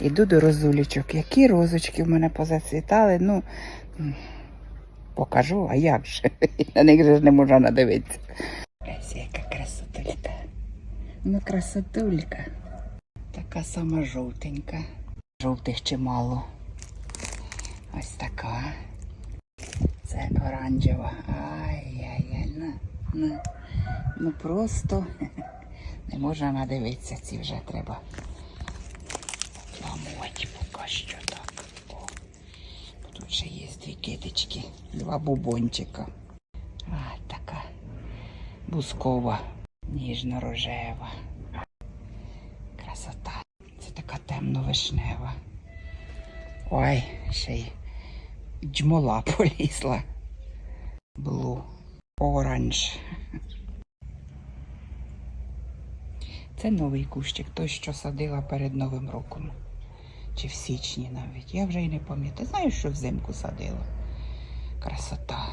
Іду до розулічок. Які розочки в мене позацвітали. Ну, покажу, а як же? На них же не можна надивитися. Ось яка красотулька. Ну, красотулька. Така сама жовтенька. Жовтих чимало. Ось така. Це оранжева. Ай-яй-яй. Ну, ну, ну просто не можна надивитися, ці вже треба ламувати поки що так. О. Тут ще є дві китички, два бубончика. А, така бускова, ніжно-рожева. Красота. Це така темно-вишнева. Ой, ще й джмола полізла. Блу. Оранж. Це новий кущик, той, що садила перед Новим роком. Чи в січні навіть. Я вже й не пам'ятаю. Знаю, що взимку садила. Красота.